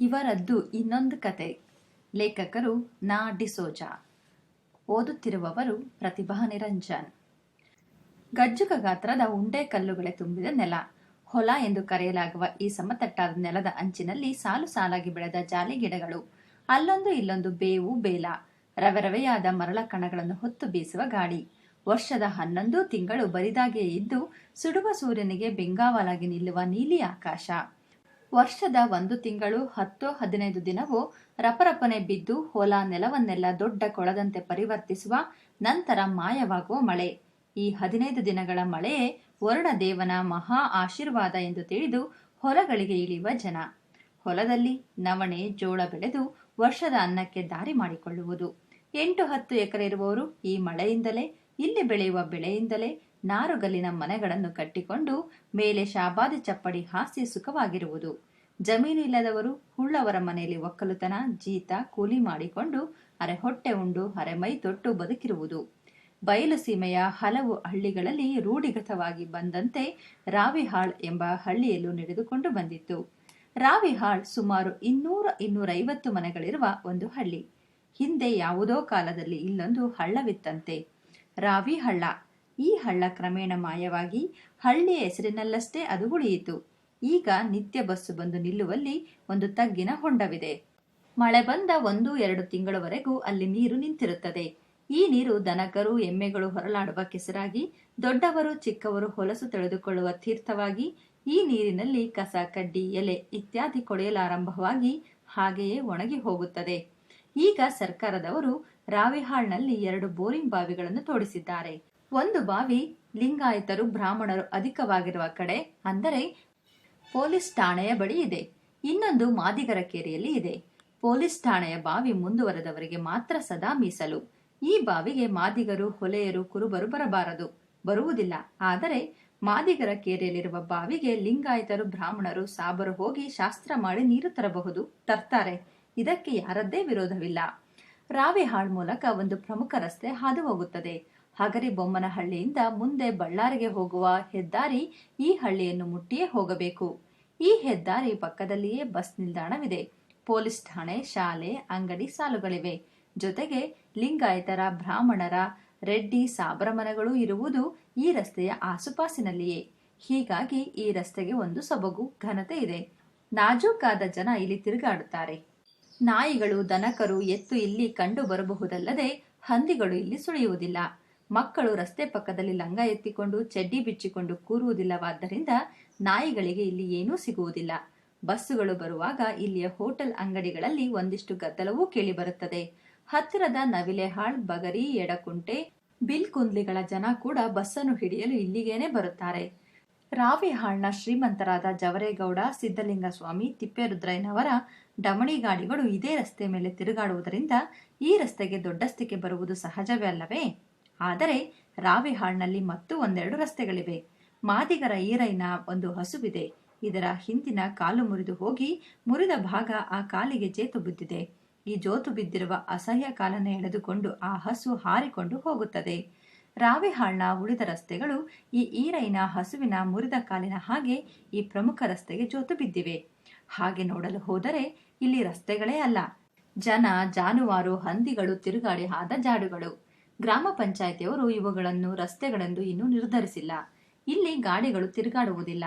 ಇವರದ್ದು ಇನ್ನೊಂದು ಕತೆ. ಲೇಖಕರು ನಾ. ಡಿಸೋಜಾ ಓದುತ್ತಿರುವವರು ಪ್ರತಿಭಾ ನಿರಂಜನ್. ಗಜ್ಜುಕ ಗಾತ್ರದ ಉಂಡೆ ಕಲ್ಲುಗಳೇ ತುಂಬಿದ ನೆಲ. ಹೊಲ ಎಂದು ಕರೆಯಲಾಗುವ ಈ ಸಮತಟ್ಟಾದ ನೆಲದ ಅಂಚಿನಲ್ಲಿ ಸಾಲು ಸಾಲಾಗಿ ಬೆಳೆದ ಜಾಲಿ ಗಿಡಗಳು. ಅಲ್ಲೊಂದು ಇಲ್ಲೊಂದು ಬೇವು, ಬೇಲ. ರವೆರವೆಯಾದ ಮರಳ ಕಣಗಳನ್ನು ಹೊತ್ತು ಬೀಸುವ ಗಾಳಿ ವರ್ಷದ ಹನ್ನೊಂದು ತಿಂಗಳು ಬರಿದಾಗಿಯೇ ಇದ್ದು, ಸುಡುವ ಸೂರ್ಯನಿಗೆ ಬೆಂಗಾವಲಾಗಿ ನಿಲ್ಲುವ ನೀಲಿ ಆಕಾಶ. ವರ್ಷದ ಒಂದು ತಿಂಗಳು ಹತ್ತು ಹದಿನೈದು ದಿನವೂ ರಪರಪನೆ ಬಿದ್ದು ಹೊಲ ನೆಲವನ್ನೆಲ್ಲ ದೊಡ್ಡ ಕೊಳದಂತೆ ಪರಿವರ್ತಿಸುವ ನಂತರ ಮಾಯವಾಗುವ ಮಳೆ. ಈ ಹದಿನೈದು ದಿನಗಳ ಮಳೆಯೇ ವರುಣದೇವನ ಮಹಾ ಆಶೀರ್ವಾದ ಎಂದು ತಿಳಿದು ಹೊಲಗಳಿಗೆ ಇಳಿಯುವ ಜನ. ಹೊಲದಲ್ಲಿ ನವಣೆ, ಜೋಳ ಬೆಳೆದು ವರ್ಷದ ಅನ್ನಕ್ಕೆ ದಾರಿ ಮಾಡಿಕೊಳ್ಳುವುದು. ಎಂಟು ಹತ್ತು ಎಕರೆ ಇರುವವರು ಈ ಮಳೆಯಿಂದಲೇ, ಇಲ್ಲಿ ಬೆಳೆಯುವ ಬೆಳೆಯಿಂದಲೇ ನಾರುಗಲ್ಲಿನ ಮನೆಗಳನ್ನು ಕಟ್ಟಿಕೊಂಡು ಮೇಲೆ ಶಾಬಾದಿ ಚಪ್ಪಡಿ ಹಾಸಿ ಸುಖವಾಗಿರುವುದು. ಜಮೀನು ಇಲ್ಲದವರು ಹುಳ್ಳವರ ಮನೆಯಲ್ಲಿ ಒಕ್ಕಲುತನ, ಜೀತ, ಕೂಲಿ ಮಾಡಿಕೊಂಡು ಅರೆ ಹೊಟ್ಟೆ ಉಂಡು ಅರೆ ಮೈ ತೊಟ್ಟು ಬದುಕಿರುವುದು. ಬಯಲು ಸೀಮೆಯ ಹಲವು ಹಳ್ಳಿಗಳಲ್ಲಿ ರೂಢಿಗತವಾಗಿ ಬಂದಂತೆ ರಾವಿಹಾಳ್ ಎಂಬ ಹಳ್ಳಿಯಲ್ಲೂ ನಡೆದುಕೊಂಡು ಬಂದಿತ್ತು. ರಾವಿಹಾಳ್ ಸುಮಾರು ಇನ್ನೂರ ಇನ್ನೂರೈವತ್ತು ಮನೆಗಳಿರುವ ಒಂದು ಹಳ್ಳಿ. ಹಿಂದೆ ಯಾವುದೋ ಕಾಲದಲ್ಲಿ ಇಲ್ಲೊಂದು ಹಳ್ಳವಿತ್ತಂತೆ. ರಾವಿ ಹಳ್ಳ ಈ ಹಳ್ಳ ಕ್ರಮೇಣ ಮಾಯವಾಗಿ ಹಳ್ಳಿಯ ಹೆಸರಿನಲ್ಲಷ್ಟೇ ಅದು ಉಳಿಯಿತು. ಈಗ ನಿತ್ಯ ಬಸ್ಸು ಬಂದು ನಿಲ್ಲುವಲ್ಲಿ ಒಂದು ತಗ್ಗಿನ ಹೊಂಡವಿದೆ. ಮಳೆ ಬಂದ ಒಂದು, ಎರಡು ತಿಂಗಳವರೆಗೂ ಅಲ್ಲಿ ನೀರು ನಿಂತಿರುತ್ತದೆ. ಈ ನೀರು ದನಕರು, ಎಮ್ಮೆಗಳು ಹೊರಲಾಡುವ ಕೆಸರಾಗಿ, ದೊಡ್ಡವರು, ಚಿಕ್ಕವರು ಹೊಲಸು ತೆಳೆದುಕೊಳ್ಳುವ ತೀರ್ಥವಾಗಿ ಈ ನೀರಿನಲ್ಲಿ ಕಸ, ಕಡ್ಡಿ, ಎಲೆ ಇತ್ಯಾದಿ ಕೊಳೆಯಲಾರಂಭವಾಗಿ ಹಾಗೆಯೇ ಒಣಗಿ ಹೋಗುತ್ತದೆ. ಈಗ ಸರ್ಕಾರದವರು ರಾವಿಹಾಳ್ನಲ್ಲಿ ಎರಡು ಬೋರಿಂಗ್ ಬಾವಿಗಳನ್ನು ತೋಡಿಸಿದ್ದಾರೆ. ಒಂದು ಬಾವಿ ಲಿಂಗಾಯತರು ಬ್ರಾಹ್ಮಣರು ಅಧಿಕವಾಗಿರುವ ಕಡೆ, ಅಂದರೆ ಪೊಲೀಸ್ ಠಾಣೆಯ ಬಳಿ ಇದೆ. ಇನ್ನೊಂದು ಮಾದಿಗರ ಕೆರೆಯಲ್ಲಿ ಇದೆ. ಪೊಲೀಸ್ ಠಾಣೆಯ ಬಾವಿ ಮುಂದುವರೆದವರಿಗೆ ಮಾತ್ರ ಸದಾ ಮೀಸಲು. ಈ ಬಾವಿಗೆ ಮಾದಿಗರು, ಹೊಲೆಯರು, ಕುರುಬರು ಬರಬಾರದು. ಬರುವುದಿಲ್ಲ. ಆದರೆ ಮಾದಿಗರ ಕೇರಿಯಲ್ಲಿರುವ ಬಾವಿಗೆ ಲಿಂಗಾಯತರು, ಬ್ರಾಹ್ಮಣರು, ಸಾಬರು ಹೋಗಿ ಶಾಸ್ತ್ರ ಮಾಡಿ ನೀರು ತರಬಹುದು, ತರ್ತಾರೆ. ಇದಕ್ಕೆ ಯಾರದ್ದೇ ವಿರೋಧವಿಲ್ಲ. ರಾವಿಹಾಳ್ ಮೂಲಕ ಒಂದು ಪ್ರಮುಖ ರಸ್ತೆ ಹಾದು ಹೋಗುತ್ತದೆ ಹಗರಿ ಬೊಮ್ಮನಹಳ್ಳಿಯಿಂದ ಮುಂದೆ ಬಳ್ಳಾರಿಗೆ ಹೋಗುವ ಹೆದ್ದಾರಿ ಈ ಹಳ್ಳಿಯನ್ನು ಮುಟ್ಟಿಯೇ ಹೋಗಬೇಕು. ಈ ಹೆದ್ದಾರಿ ಪಕ್ಕದಲ್ಲಿಯೇ ಬಸ್ ನಿಲ್ದಾಣವಿದೆ. ಪೊಲೀಸ್ ಠಾಣೆ, ಶಾಲೆ, ಅಂಗಡಿ ಸಾಲುಗಳಿವೆ. ಜೊತೆಗೆ ಲಿಂಗಾಯತರ, ಬ್ರಾಹ್ಮಣರ, ರೆಡ್ಡಿ, ಸಾಬ್ರಮನಗಳು ಇರುವುದು ಈ ರಸ್ತೆಯ ಆಸುಪಾಸಿನಲ್ಲಿಯೇ. ಹೀಗಾಗಿ ಈ ರಸ್ತೆಗೆ ಒಂದು ಸೊಬಗು ಘನತೆ ಇದೆ. ನಾಜೂಕಾದ ಜನ ಇಲ್ಲಿ ತಿರುಗಾಡುತ್ತಾರೆ. ನಾಯಿಗಳು, ದನಕರು ಎತ್ತು ಇಲ್ಲಿ ಕಂಡು ಬರಬಹುದಲ್ಲದೆ ಹಂದಿಗಳು ಇಲ್ಲಿ ಸುಳಿಯುವುದಿಲ್ಲ. ಮಕ್ಕಳು ರಸ್ತೆ ಪಕ್ಕದಲ್ಲಿ ಲಂಗ ಎತ್ತಿಕೊಂಡು, ಚಡ್ಡಿ ಬಿಚ್ಚಿಕೊಂಡು ಕೂರುವುದಿಲ್ಲವಾದ್ದರಿಂದ ನಾಯಿಗಳಿಗೆ ಇಲ್ಲಿ ಏನೂ ಸಿಗುವುದಿಲ್ಲ. ಬಸ್ಸುಗಳು ಬರುವಾಗ ಇಲ್ಲಿಯ ಹೋಟೆಲ್ ಅಂಗಡಿಗಳಲ್ಲಿ ಒಂದಿಷ್ಟು ಗದ್ದಲವೂ ಕೇಳಿಬರುತ್ತದೆ. ಹತ್ತಿರದ ನವಿಲೆಹಾಳ್ ಬಗರಿ, ಎಡಕುಂಟೆ, ಬಿಲ್ ಕುಂದ್ಲಿಗಳ ಜನ ಕೂಡ ಬಸ್ಸನ್ನು ಹಿಡಿಯಲು ಇಲ್ಲಿಗೇನೆ ಬರುತ್ತಾರೆ. ರಾವಿಹಾಳ್ನ ಶ್ರೀಮಂತರಾದ ಜವರೇಗೌಡ ಸಿದ್ದಲಿಂಗ ಸ್ವಾಮಿ ತಿಪ್ಪೇರುದ್ರಯ್ಯನವರ ಡಮಣಿ ಗಾಡಿಗಳು ಇದೇ ರಸ್ತೆ ಮೇಲೆ ತಿರುಗಾಡುವುದರಿಂದ ಈ ರಸ್ತೆಗೆ ದೊಡ್ಡಸ್ತಿಕೆ ಬರುವುದು ಸಹಜವೇ ಅಲ್ಲವೇ? ಆದರೆ ರಾವಿಹಾಳ್ನಲ್ಲಿ ಮತ್ತು ಒಂದೆರಡು ರಸ್ತೆಗಳಿವೆ. ಮಾದಿಗರ ಈರೈನ ಒಂದು ಹಸುವಿದೆ. ಇದರ ಹಿಂದಿನ ಕಾಲು ಮುರಿದು ಹೋಗಿ ಮುರಿದ ಭಾಗ ಆ ಕಾಲಿಗೆ ಜೇತು ಬಿದ್ದಿದೆ. ಈ ಜೋತು ಬಿದ್ದಿರುವ ಅಸಹ್ಯ ಕಾಲನ ಎಳೆದುಕೊಂಡು ಆ ಹಸು ಹಾರಿಕೊಂಡು ಹೋಗುತ್ತದೆ. ರಾವಿಹಾಳ್ನ ಉಳಿದ ರಸ್ತೆಗಳು ಈ ಈರೈನ ಹಸುವಿನ ಮುರಿದ ಕಾಲಿನ ಹಾಗೆ ಈ ಪ್ರಮುಖ ರಸ್ತೆಗೆ ಜೋತು ಬಿದ್ದಿವೆ. ಹಾಗೆ ನೋಡಲು ಹೋದರೆ ಇಲ್ಲಿ ರಸ್ತೆಗಳೇ ಅಲ್ಲ. ಜನ ಜಾನುವಾರು ಹಂದಿಗಳು ತಿರುಗಾಡಿ ಆದ ಜಾಡುಗಳು. ಗ್ರಾಮ ಪಂಚಾಯಿತಿಯವರು ಇವುಗಳನ್ನು ರಸ್ತೆಗಳೆಂದು ಇನ್ನೂ ನಿರ್ಧರಿಸಿಲ್ಲ. ಇಲ್ಲಿ ಗಾಡಿಗಳು ತಿರುಗಾಡುವುದಿಲ್ಲ.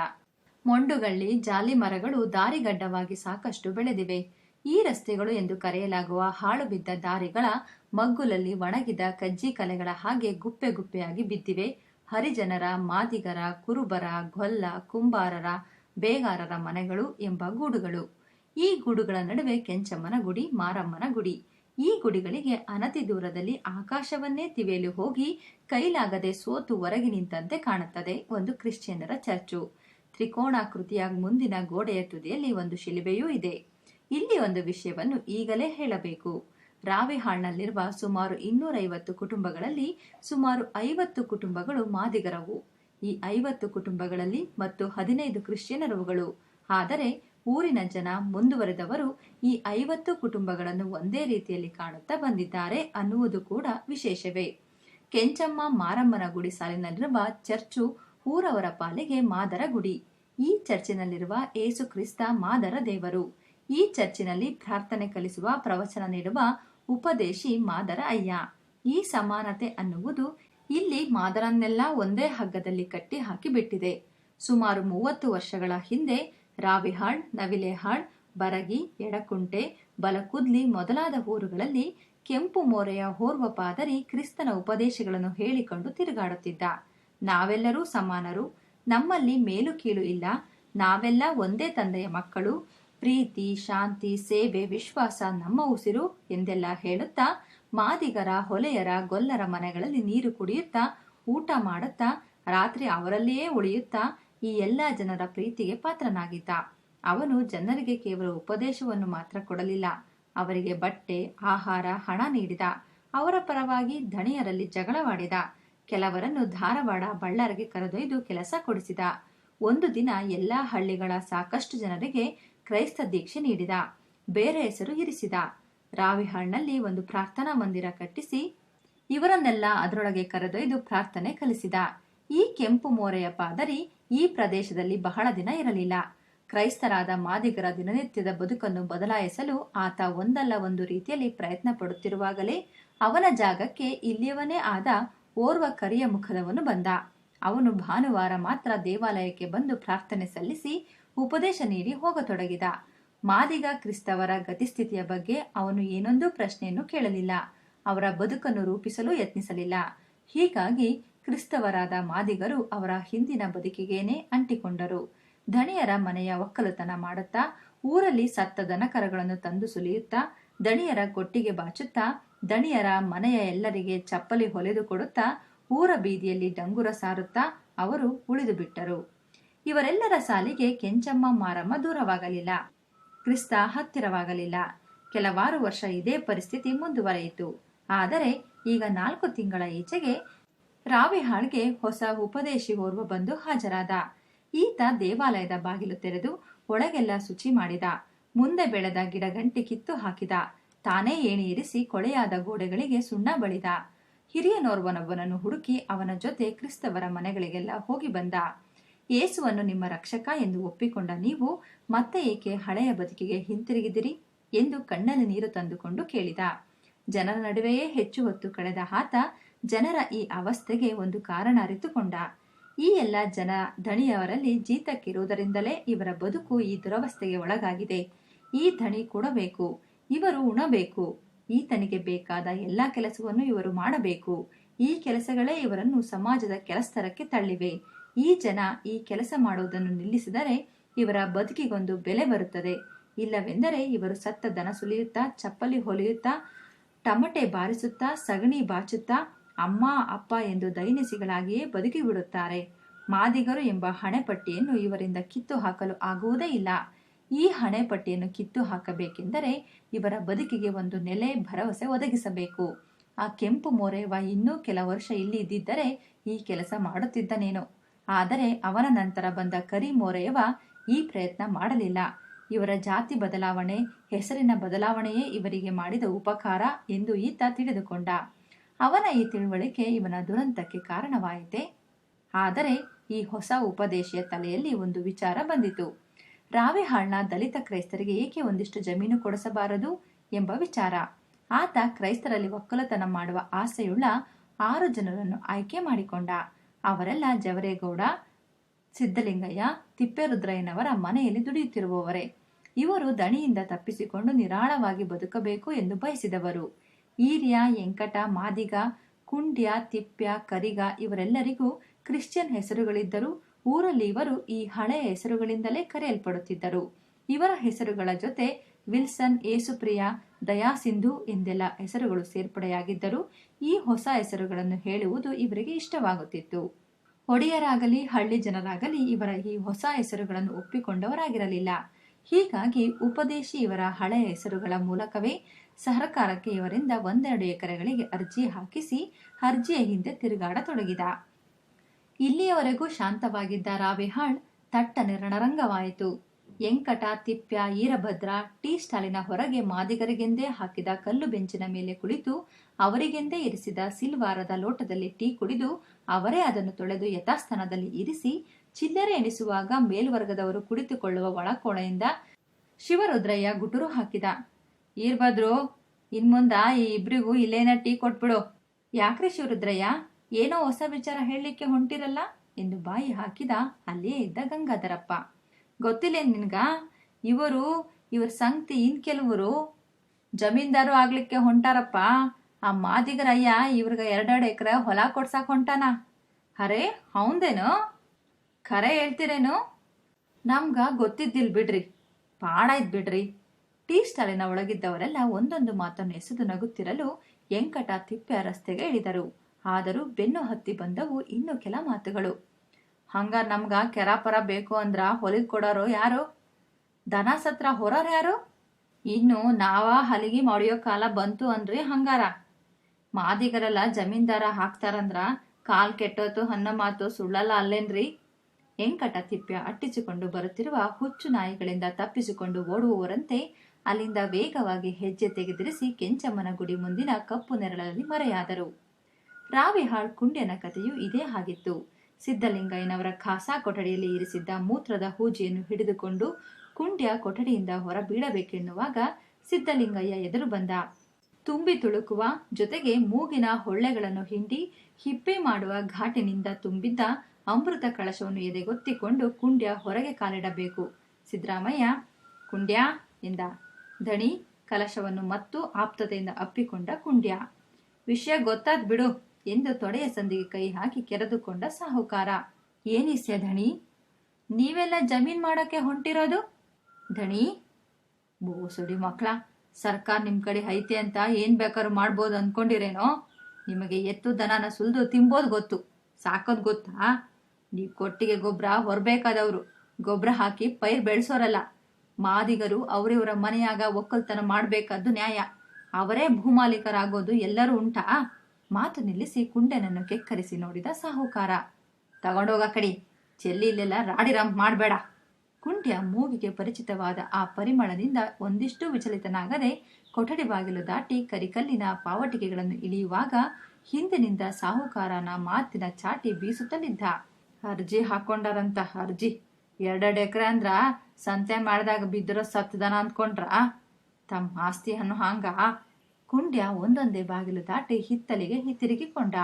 ಮೊಂಡುಗಳ್ಳಿ, ಜಾಲಿ ಮರಗಳು ದಾರಿಗಡ್ಡವಾಗಿ ಸಾಕಷ್ಟು ಬೆಳೆದಿವೆ. ಈ ರಸ್ತೆಗಳು ಎಂದು ಕರೆಯಲಾಗುವ ಹಾಳು ಬಿದ್ದ ದಾರಿಗಳ ಮಗ್ಗುಲಲ್ಲಿ ಒಣಗಿದ ಕಜ್ಜಿ ಕಲೆಗಳ ಹಾಗೆ ಗುಪ್ಪೆ ಗುಪ್ಪೆಯಾಗಿ ಬಿದ್ದಿವೆ. ಹರಿಜನರ, ಮಾದಿಗರ, ಕುರುಬರ, ಗೊಲ್ಲ, ಕುಂಬಾರರ, ಬೇಗಾರರ ಮನೆಗಳು ಎಂಬ ಗೂಡುಗಳು. ಈ ಗೂಡುಗಳ ನಡುವೆ ಕೆಂಚಮ್ಮನ ಗುಡಿ, ಮಾರಮ್ಮನ ಗುಡಿ. ಈ ಗುಡಿಗಳಿಗೆ ಅನತಿ ದೂರದಲ್ಲಿ ಆಕಾಶವನ್ನೇ ತಿವೇಲು ಹೋಗಿ ಕೈಲಾಗದೆ ಸೋತು ಹೊರಗೆ ನಿಂತಂತೆ ಕಾಣುತ್ತದೆ ಒಂದು ಕ್ರಿಶ್ಚಿಯನ್ನರ ಚರ್ಚು. ತ್ರಿಕೋಣಾಕೃತಿಯ ಮುಂದಿನ ಗೋಡೆಯ ತುದಿಯಲ್ಲಿ ಒಂದು ಶಿಲುಬೆಯೂ ಇದೆ. ಇಲ್ಲಿ ಒಂದು ವಿಷಯವನ್ನು ಈಗಲೇ ಹೇಳಬೇಕು. ರಾವಿಹಾಳ್ನಲ್ಲಿರುವ ಸುಮಾರು ಇನ್ನೂರೈವತ್ತು ಕುಟುಂಬಗಳಲ್ಲಿ ಸುಮಾರು ಐವತ್ತು ಕುಟುಂಬಗಳು ಮಾದಿಗರವು. ಈ ಐವತ್ತು ಕುಟುಂಬಗಳಲ್ಲಿ ಮತ್ತು ಹದಿನೈದು ಕ್ರಿಶ್ಚಿಯನರುಗಳು. ಆದರೆ ಊರಿನ ಜನ ಮುಂದುವರೆದವರು ಈ ಐವತ್ತು ಕುಟುಂಬಗಳನ್ನು ಒಂದೇ ರೀತಿಯಲ್ಲಿ ಕಾಣುತ್ತಾ ಬಂದಿದ್ದಾರೆ ಅನ್ನುವುದು ಕೂಡ ವಿಶೇಷವೇ. ಕೆಂಚಮ್ಮ ಮಾರಮ್ಮನ ಗುಡಿ ಸಾಲಿನಲ್ಲಿರುವ ಚರ್ಚು ಊರವರ ಪಾಲಿಗೆ ಮಾದರ ಗುಡಿ. ಈ ಚರ್ಚಿನಲ್ಲಿರುವ ಏಸು ಕ್ರಿಸ್ತ ಮಾದರ ದೇವರು. ಈ ಚರ್ಚಿನಲ್ಲಿ ಪ್ರಾರ್ಥನೆ ಕಲಿಸುವ, ಪ್ರವಚನ ನೀಡುವ ಉಪದೇಶಿ ಮಾದರ ಅಯ್ಯ. ಈ ಸಮಾನತೆ ಅನ್ನುವುದು ಇಲ್ಲಿ ಮಾದರನ್ನೆಲ್ಲ ಒಂದೇ ಹಗ್ಗದಲ್ಲಿ ಕಟ್ಟಿ ಹಾಕಿ ಬಿಟ್ಟಿದೆ. ಸುಮಾರು ಮೂವತ್ತು ವರ್ಷಗಳ ಹಿಂದೆ ರಾವಿಹಾಳ್ ನವಿಲೆಹಾಳ್ ಬರಗಿ, ಎಡಕುಂಟೆ, ಬಲಕುದ್ಲಿ ಮೊದಲಾದ ಊರುಗಳಲ್ಲಿ ಕೆಂಪು ಮೋರೆಯ ಹೋರ್ವ ಪಾದರಿ ಕ್ರಿಸ್ತನ ಉಪದೇಶಗಳನ್ನು ಹೇಳಿಕೊಂಡು ತಿರುಗಾಡುತ್ತಿದ್ದ. ನಾವೆಲ್ಲರೂ ಸಮಾನರು, ನಮ್ಮಲ್ಲಿ ಮೇಲು ಕೀಳು ಇಲ್ಲ, ನಾವೆಲ್ಲ ಒಂದೇ ತಂದೆಯ ಮಕ್ಕಳು, ಪ್ರೀತಿ, ಶಾಂತಿ, ಸೇವೆ, ವಿಶ್ವಾಸ, ನಮ್ಮ ಉಸಿರು ಎಂದೆಲ್ಲ ಹೇಳುತ್ತಾ, ಮಾದಿಗರ, ಹೊಲೆಯರ, ಗೊಲ್ಲರ ಮನೆಗಳಲ್ಲಿ ನೀರು ಕುಡಿಯುತ್ತಾ, ಊಟ ಮಾಡುತ್ತಾ, ರಾತ್ರಿ ಅವರಲ್ಲಿಯೇ ಉಳಿಯುತ್ತಾ ಈ ಎಲ್ಲ ಜನರ ಪ್ರೀತಿಗೆ ಪಾತ್ರನಾಗಿದ್ದ. ಅವನು ಜನರಿಗೆ ಕೇವಲ ಉಪದೇಶವನ್ನು ಮಾತ್ರ ಕೊಡಲಿಲ್ಲ. ಅವರಿಗೆ ಬಟ್ಟೆ, ಆಹಾರ, ಹಣ ನೀಡಿದ. ಅವರ ಪರವಾಗಿ ಧಣಿಯರಲ್ಲಿ ಜಗಳವಾಡಿದ. ಕೆಲವರನ್ನು ಧಾರವಾಡ ಬಳ್ಳಾರಿಗೆ ಕರೆದೊಯ್ದು ಕೆಲಸ ಕೊಡಿಸಿದ. ಒಂದು ದಿನ ಎಲ್ಲಾ ಹಳ್ಳಿಗಳ ಸಾಕಷ್ಟು ಜನರಿಗೆ ಕ್ರೈಸ್ತ ದೀಕ್ಷೆ ನೀಡಿದ. ಬೇರೆ ಹೆಸರು ಇರಿಸಿದ. ರಾವಿಹಾಳ್ನಲ್ಲಿ ಒಂದು ಪ್ರಾರ್ಥನಾ ಮಂದಿರ ಕಟ್ಟಿಸಿ ಇವರನ್ನೆಲ್ಲ ಅದರೊಳಗೆ ಕರೆದೊಯ್ದು ಪ್ರಾರ್ಥನೆ ಕಲಿಸಿದ. ಈ ಕೆಂಪು ಮೋರೆಯ ಪಾದರಿ ಈ ಪ್ರದೇಶದಲ್ಲಿ ಬಹಳ ದಿನ ಇರಲಿಲ್ಲ. ಕ್ರೈಸ್ತರಾದ ಮಾದಿಗರ ದಿನನಿತ್ಯದ ಬದುಕನ್ನು ಬದಲಾಯಿಸಲು ಆತ ಒಂದಲ್ಲ ಒಂದು ರೀತಿಯಲ್ಲಿ ಪ್ರಯತ್ನ ಪಡುತ್ತಿರುವಾಗಲೇ ಅವನ ಜಾಗಕ್ಕೆ ಇಲ್ಲಿಯವನೇ ಆದ ಓರ್ವ ಕರಿಯ ಮುಖದವನು ಬಂದ. ಅವನು ಭಾನುವಾರ ಮಾತ್ರ ದೇವಾಲಯಕ್ಕೆ ಬಂದು ಪ್ರಾರ್ಥನೆ ಸಲ್ಲಿಸಿ ಉಪದೇಶ ನೀಡಿ ಹೋಗತೊಡಗಿದ. ಮಾದಿಗ ಕ್ರಿಸ್ತವರ ಗತಿಸ್ಥಿತಿಯ ಬಗ್ಗೆ ಅವನು ಏನೊಂದು ಪ್ರಶ್ನೆಯನ್ನು ಕೇಳಲಿಲ್ಲ. ಅವರ ಬದುಕನ್ನು ರೂಪಿಸಲು ಯತ್ನಿಸಲಿಲ್ಲ. ಹೀಗಾಗಿ ಕ್ರಿಸ್ತವರಾದ ಮಾದಿಗರು ಅವರ ಹಿಂದಿನ ಬದುಕಿಗೇನೆ ಅಂಟಿಕೊಂಡರು. ದಣಿಯರ ಮನೆಯ ಒಕ್ಕಲುತನ ಮಾಡುತ್ತಾ, ಊರಲ್ಲಿ ಸತ್ತ ದನಕರಗಳನ್ನು ತಂದು ಸುಲಿಯುತ್ತಾ, ದಣಿಯರ ಕೊಟ್ಟಿಗೆ ಬಾಚುತ್ತಾ, ದಣಿಯರ ಮನೆಯ ಎಲ್ಲರಿಗೆ ಚಪ್ಪಲಿ ಹೊಲೆದು ಕೊಡುತ್ತಾ ಊರ ಬೀದಿಯಲ್ಲಿ ಡಂಗುರ ಸಾರುತ್ತಾ ಅವರು ಉಳಿದು ಬಿಟ್ಟರು. ಇವರೆಲ್ಲರ ಸಾಲಿಗೆ ಕೆಂಚಮ್ಮ ಮಾರಮ್ಮ ದೂರವಾಗಲಿಲ್ಲ. ಕ್ರಿಸ್ತ ಹತ್ತಿರವಾಗಲಿಲ್ಲ. ಕೆಲವಾರು ವರ್ಷ ಇದೇ ಪರಿಸ್ಥಿತಿ ಮುಂದುವರೆಯಿತು. ಆದರೆ ಈಗ ನಾಲ್ಕು ತಿಂಗಳ ಈಚೆಗೆ ರಾವಿಹಾಳ್ಗೆ ಹೊಸ ಉಪದೇಶಿ ಓರ್ವ ಬಂದು ಹಾಜರಾದ. ಈತ ದೇವಾಲಯದ ಬಾಗಿಲು ತೆರೆದು ಒಳಗೆಲ್ಲ ಶುಚಿ ಮಾಡಿದ. ಮುಂದೆ ಬೆಳೆದ ಗಿಡಗಂಟಿ ಕಿತ್ತು ಹಾಕಿದ. ತಾನೇ ಏಣಿ ಇರಿಸಿ ಕೊಳೆಯಾದ ಗೋಡೆಗಳಿಗೆ ಸುಣ್ಣ ಬಳಿದ. ಹಿರಿಯನೋರ್ವನೊಬ್ಬನನ್ನು ಹುಡುಕಿ ಅವನ ಜೊತೆ ಕ್ರಿಸ್ತವರ ಮನೆಗಳಿಗೆಲ್ಲ ಹೋಗಿ ಬಂದ. ಯೇಸುವನ್ನು ನಿಮ್ಮ ರಕ್ಷಕ ಎಂದು ಒಪ್ಪಿಕೊಂಡ ನೀವು ಮತ್ತೆ ಏಕೆ ಹಳೆಯ ಬದುಕಿಗೆ ಹಿಂತಿರುಗಿದಿರಿ ಎಂದು ಕಣ್ಣಲ್ಲಿ ನೀರು ತಂದುಕೊಂಡು ಕೇಳಿದ. ಜನರ ನಡುವೆಯೇ ಹೆಚ್ಚು ಹೊತ್ತು ಕಳೆದ ಆತ ಜನರ ಈ ಅವಸ್ಥೆಗೆ ಒಂದು ಕಾರಣ ಅರಿತುಕೊಂಡ. ಈ ಎಲ್ಲ ಜನ ಧಣಿಯವರಲ್ಲಿ ಜೀತಕ್ಕಿರುವುದರಿಂದಲೇ ಇವರ ಬದುಕು ಈ ದುರವಸ್ಥೆಗೆ ಒಳಗಾಗಿದೆ. ಈ ಧಣಿ ಕೊಡಬೇಕು, ಇವರು ಉಣಬೇಕು, ಈತನಿಗೆ ಬೇಕಾದ ಎಲ್ಲ ಕೆಲಸವನ್ನು ಇವರು ಮಾಡಬೇಕು. ಈ ಕೆಲಸಗಳೇ ಇವರನ್ನು ಸಮಾಜದ ಕೆಲಸ್ತರಕ್ಕೆ ತಳ್ಳಿವೆ. ಈ ಜನ ಈ ಕೆಲಸ ಮಾಡುವುದನ್ನು ನಿಲ್ಲಿಸಿದರೆ ಇವರ ಬದುಕಿಗೊಂದು ಬೆಲೆ ಬರುತ್ತದೆ. ಇಲ್ಲವೆಂದರೆ ಇವರು ಸತ್ತ ದನ ಸುಲಿಯುತ್ತಾ, ಚಪ್ಪಲಿ ಹೊಲಿಯುತ್ತಾ, ಟಮಟೆ ಬಾರಿಸುತ್ತಾ, ಸಗಣಿ ಬಾಚುತ್ತಾ ಅಮ್ಮ, ಅಪ್ಪ ಎಂದು ದೈನಸಿಗಳಾಗಿಯೇ ಬದುಕಿಬಿಡುತ್ತಾರೆ. ಮಾದಿಗರು ಎಂಬ ಹಣೆಪಟ್ಟಿಯನ್ನು ಇವರಿಂದ ಕಿತ್ತು ಹಾಕಲು ಆಗುವುದೇ ಇಲ್ಲ. ಈ ಹಣೆಪಟ್ಟಿಯನ್ನು ಕಿತ್ತು ಹಾಕಬೇಕೆಂದರೆ ಇವರ ಬದುಕಿಗೆ ಒಂದು ನೆಲೆ ಭರವಸೆ ಒದಗಿಸಬೇಕು. ಆ ಕೆಂಪು ಮೋರೆವ ಇನ್ನೂ ಕೆಲ ವರ್ಷ ಇಲ್ಲಿ ಇದ್ದಿದ್ದರೆ ಈ ಕೆಲಸ ಮಾಡುತ್ತಿದ್ದನೇನೋ. ಆದರೆ ಅವನ ನಂತರ ಬಂದ ಕರಿ ಮೋರೆಯವ ಈ ಪ್ರಯತ್ನ ಮಾಡಲಿಲ್ಲ. ಇವರ ಜಾತಿ ಬದಲಾವಣೆ, ಹೆಸರಿನ ಬದಲಾವಣೆಯೇ ಇವರಿಗೆ ಮಾಡಿದ ಉಪಕಾರ ಎಂದು ಈತ ತಿಳಿದುಕೊಂಡ. ಅವನ ಈ ತಿಳುವಳಿಕೆ ಇವನ ದುರಂತಕ್ಕೆ ಕಾರಣವಾಯಿತೆ. ಆದರೆ ಈ ಹೊಸ ಉಪದೇಶಿಯ ತಲೆಯಲ್ಲಿ ಒಂದು ವಿಚಾರ ಬಂದಿತು. ರಾವೆಹಾಳ್ನ ದಲಿತ ಕ್ರೈಸ್ತರಿಗೆ ಏಕೆ ಒಂದಿಷ್ಟು ಜಮೀನು ಕೊಡಿಸಬಾರದು ಎಂಬ ವಿಚಾರ. ಆತ ಕ್ರೈಸ್ತರಲ್ಲಿ ಒಕ್ಕಲತನ ಮಾಡುವ ಆಸೆಯುಳ್ಳ ಆರು ಜನರನ್ನು ಆಯ್ಕೆ ಮಾಡಿಕೊಂಡ. ಅವರೆಲ್ಲ ಜವರೇಗೌಡ ಸಿದ್ದಲಿಂಗಯ್ಯ ತಿಪ್ಪೇರುದ್ರಯ್ಯನವರ ಮನೆಯಲ್ಲಿ ದುಡಿಯುತ್ತಿರುವವರೇ. ಇವರು ದಣಿಯಿಂದ ತಪ್ಪಿಸಿಕೊಂಡು ನಿರಾಳವಾಗಿ ಬದುಕಬೇಕು ಎಂದು ಬಯಸಿದವರು. ಈರ್ಯ ಎಂಕಟ ಮಾದಿಗ, ಕುಂಡ್ಯ, ತಿಪ್ಪ್ಯ, ಕರಿಗ ಇವರೆಲ್ಲರಿಗೂ ಕ್ರಿಶ್ಚಿಯನ್ ಹೆಸರುಗಳಿದ್ದರೂ ಊರಲ್ಲಿ ಇವರು ಈ ಹಳೆಯ ಹೆಸರುಗಳಿಂದಲೇ ಕರೆಯಲ್ಪಡುತ್ತಿದ್ದರು. ಇವರ ಹೆಸರುಗಳ ಜೊತೆ ವಿಲ್ಸನ್, ಏಸುಪ್ರಿಯ, ದಯಾಸಿಂಧು ಎಂದೆಲ್ಲ ಹೆಸರುಗಳು ಸೇರ್ಪಡೆಯಾಗಿದ್ದರು ಈ ಹೊಸ ಹೆಸರುಗಳನ್ನು ಹೇಳುವುದು ಇವರಿಗೆ ಇಷ್ಟವಾಗುತ್ತಿತ್ತು. ಒಡೆಯರಾಗಲಿ, ಹಳ್ಳಿ ಜನರಾಗಲಿ ಇವರ ಈ ಹೊಸ ಹೆಸರುಗಳನ್ನು ಒಪ್ಪಿಕೊಂಡವರಾಗಿರಲಿಲ್ಲ. ಹೀಗಾಗಿ ಉಪದೇಶಿ ಇವರ ಹಳೆಯ ಹೆಸರುಗಳ ಮೂಲಕವೇ ಸಹಕಾರಕ್ಕೆ ಇವರಿಂದ ಒಂದೆರಡು ಎಕರೆಗಳಿಗೆ ಅರ್ಜಿ ಹಾಕಿಸಿ ಅರ್ಜಿಯ ಹಿಂದೆ ತಿರುಗಾಡತೊಡಗಿದ. ಇಲ್ಲಿಯವರೆಗೂ ಶಾಂತವಾಗಿದ್ದ ರಾವಿಹಾಳ್ ತಟ್ಟನೆ ರಣರಂಗವಾಯಿತು ಎಂಕಟ ತಿಪ್ಪ್ಯ ಈರಭದ್ರ, ಟೀ ಸ್ಟಾಲಿನ ಹೊರಗೆ ಮಾದಿಗರಿಗೆಂದೇ ಹಾಕಿದ ಕಲ್ಲು ಬೆಂಚಿನ ಮೇಲೆ ಕುಳಿತು ಅವರಿಗೆಂದೇ ಇರಿಸಿದ ಸಿಲ್ವಾರದ ಲೋಟದಲ್ಲಿ ಟೀ ಕುಡಿದು ಅವರೇ ಅದನ್ನು ತೊಳೆದು ಯಥಾಸ್ಥಾನದಲ್ಲಿ ಇರಿಸಿ ಚಿಲ್ಲರೆ ಎಣಿಸುವಾಗ ಮೇಲ್ವರ್ಗದವರು ಕುಳಿತುಕೊಳ್ಳುವ ಒಳಕೋಣೆಯಿಂದ ಶಿವರುದ್ರಯ್ಯ ಗುಟುರು ಹಾಕಿದ. ಈರ್ಬದ್ರು ಇನ್ಮುಂದ ಈ ಇಬ್ರಿಗೂ ಇಲ್ಲೇನ ಟೀ ಕೊಟ್ಬಿಡು. ಯಾಕ್ರಿ ಶಿವರುದ್ರಯ್ಯ ಏನೋ ಹೊಸ ವಿಚಾರ ಹೇಳಲಿಕ್ಕೆ ಹೊಂಟಿರಲ್ಲ? ಎಂದು ಬಾಯಿ ಹಾಕಿದ ಅಲ್ಲೇ ಇದ್ದ ಗಂಗಾಧರಪ್ಪ. ಗೊತ್ತಿಲ್ಲೇನ್ ನಿನ್ಗ? ಇವರು, ಇವ್ರ ಸಂಗತಿ ಇನ್ ಕೆಲವರು ಜಮೀನ್ದಾರು ಆಗ್ಲಿಕ್ಕೆ ಹೊಂಟಾರಪ್ಪ. ಆ ಮಾದಿಗರಯ್ಯ ಇವ್ರಿಗೆ ಎರಡೆರಡು ಎಕರೆ ಹೊಲ ಕೊಡ್ಸಾಕ್ ಹೊಂಟಾನ. ಅರೆ, ಹೌದೇನು? ಖರೆ ಹೇಳ್ತಿರೇನು? ನಮ್ಗ ಗೊತ್ತಿದ್ದಿಲ್ ಬಿಡ್ರಿ. ಪಾಡಾಯ್ತು ಬಿಡ್ರಿ. ಟೀ ಸ್ಟಾಲಿನ ಒಳಗಿದ್ದವರೆಲ್ಲ ಒಂದೊಂದು ಮಾತನ್ನು ಎಸೆದು ನಗುತ್ತಿರಲು ಎಂಕಟ ತಿಪ್ಪೆ ರಸ್ತೆಗೆ ಇಳಿದರು. ಆದರೂ ಬೆನ್ನು ಹತ್ತಿ ಬಂದವು ಇನ್ನು ಕೆಲ ಮಾತುಗಳು. ಹಂಗ ನಮ್ಗ ಕೆರಾಪರ ಬೇಕು ಅಂದ್ರ ಹೊಲಿದ್ ಕೊಡೋರು ಯಾರು? ದನ ಸತ್ರ ಹೊರೋರು ಯಾರು? ಇನ್ನು ನಾವ ಹಲಿಗೆ ಮಾಡಿಯೋ ಕಾಲ ಬಂತು ಅನ್ರಿ ಹಂಗಾರ. ಮಾದಿಗರೆಲ್ಲ ಜಮೀನ್ದಾರ ಹಾಕ್ತಾರಂದ್ರ ಕಾಲ್ ಕೆಟ್ಟೋತು, ಹನ್ನ ಮಾತು, ಸುಳ್ಳಲ್ಲ ಅಲ್ಲೇನ್ರಿ? ಎಂಕಟ ತಿಪ್ಪ ಅಟ್ಟಿಸಿಕೊಂಡು ಬರುತ್ತಿರುವ ಹುಚ್ಚು ನಾಯಿಗಳಿಂದ ತಪ್ಪಿಸಿಕೊಂಡು ಓಡುವವರಂತೆ ಅಲ್ಲಿಂದ ವೇಗವಾಗಿ ಹೆಜ್ಜೆ ತೆಗೆದಿರಿಸಿ ಕೆಂಚಮ್ಮನ ಗುಡಿ ಮುಂದಿನ ಕಪ್ಪು ನೆರಳಲ್ಲಿ ಮರೆಯಾದರು. ರಾವಿಹಾಳ್ ಕುಂಡ್ಯನ ಕಥೆಯು ಇದೇ ಹಾಗಿತ್ತು ಸಿದ್ದಲಿಂಗಯ್ಯನವರ ಖಾಸಾ ಕೊಠಡಿಯಲ್ಲಿ ಇರಿಸಿದ್ದ ಮೂತ್ರದ ಹೂಜಿಯನ್ನು ಹಿಡಿದುಕೊಂಡು ಕುಂಡ್ಯ ಕೊಠಡಿಯಿಂದ ಹೊರ ಬೀಳಬೇಕೆನ್ನುವಾಗ ಸಿದ್ದಲಿಂಗಯ್ಯ ಎದುರು ಬಂದ. ತುಂಬಿ ತುಳುಕುವ ಜೊತೆಗೆ ಮೂಗಿನ ಹೊಳ್ಳೆಗಳನ್ನು ಹಿಂಡಿ ಹಿಪ್ಪೆ ಮಾಡುವ ಘಾಟಿನಿಂದ ತುಂಬಿದ್ದ ಅಮೃತ ಕಳಶವನ್ನು ಎದೆಗೊತ್ತಿಕೊಂಡು ಕುಂಡ್ಯ ಹೊರಗೆ ಕಾಲಿಡಬೇಕು. ಸಿದ್ದರಾಮಯ್ಯ, ಕುಂಡ್ಯ ಎಂದ. ದಣಿ ಕಲಶವನ್ನು ಮತ್ತು ಆಪ್ತತೆಯಿಂದ ಅಪ್ಪಿಕೊಂಡ ಕುಂಡ್ಯ. ವಿಷಯ ಗೊತ್ತಾದ್ ಬಿಡು ಎಂದು ತೊಡೆಯ ಸಂದಿಗೆ ಕೈ ಹಾಕಿ ಕೆರೆದುಕೊಂಡ ಸಾಹುಕಾರ. ಏನಿಸ್ಯ ಧಣಿ ನೀವೆಲ್ಲ ಜಮೀನ್ ಮಾಡಕ್ಕೆ ಹೊಂಟಿರೋದು? ಧಣಿ ಬೋಸುಡಿ ಮಕ್ಕಳ ಸರ್ಕಾರ ನಿಮ್ ಕಡೆ ಐತೆ ಅಂತ ಏನ್ ಬೇಕಾದ್ರು ಮಾಡ್ಬೋದು ಅನ್ಕೊಂಡಿರೇನೋ? ನಿಮಗೆ ಎತ್ತು ದನನ ಸುಲ್ದು ತಿಂಬೋದು ಗೊತ್ತು. ಸಾಕೋದ್ ಗೊತ್ತಾ? ನೀವು ಕೊಟ್ಟಿಗೆ ಗೊಬ್ಬರ ಹೊರಬೇಕಾದವರು. ಗೊಬ್ಬರ ಹಾಕಿ ಪೈರ್ ಬೆಳೆಸೋರಲ್ಲ. ಮಾದಿಗರು ಅವರಿವರ ಮನೆಯಾಗ ಒಕ್ಕಲ್ತನ ಮಾಡ್ಬೇಕಾದ್ದು ನ್ಯಾಯ. ಅವರೇ ಭೂಮಾಲೀಕರಾಗೋದು ಎಲ್ಲರೂ ಉಂಟಾ? ಮಾತು ನಿಲ್ಲಿಸಿ ಕುಂಡೆನನ್ನು ಕೆಕ್ಕರಿಸಿ ನೋಡಿದ ಸಾಹುಕಾರ. ತಗೊಂಡೋಗ ಕಡಿ, ಚೆಲ್ಲಿ ಇಲ್ಲೆಲ್ಲ ರಾಡಿರಾಮ್ ಮಾಡಬೇಡ. ಕುಂಟ್ಯ ಮೂಗಿಗೆ ಪರಿಚಿತವಾದ ಆ ಪರಿಮಳದಿಂದ ಒಂದಿಷ್ಟು ವಿಚಲಿತನಾಗದೆ ಕೊಠಡಿ ಬಾಗಿಲು ದಾಟಿ ಕರಿಕಲ್ಲಿನ ಪಾವಟಿಕೆಗಳನ್ನು ಇಳಿಯುವಾಗ ಹಿಂದಿನಿಂದ ಸಾಹುಕಾರನ ಮಾತಿನ ಚಾಟಿ ಬೀಸುತ್ತಲಿದ್ದ ಅರ್ಜಿ ಹಾಕೊಂಡರಂತ, ಅರ್ಜಿ. ಎರಡೆರಡು ಎಕರೆ ಅಂದ್ರ ಸಂತೆ ಮಾಡಿದಾಗ ಬಿದ್ದಿರೋ ಸತ್ತದನ ಅಂದ್ಕೊಂಡ್ರ? ತಮ್ಮ ಆಸ್ತಿ ಅನ್ನು ಹಂಗ ಕುಂಡ್ಯ ಒಂದೊಂದೇ ಬಾಗಿಲು ದಾಟಿ ಹಿತ್ತಲಿಗೆ ಹಿತ್ತಿರುಗಿಕೊಂಡ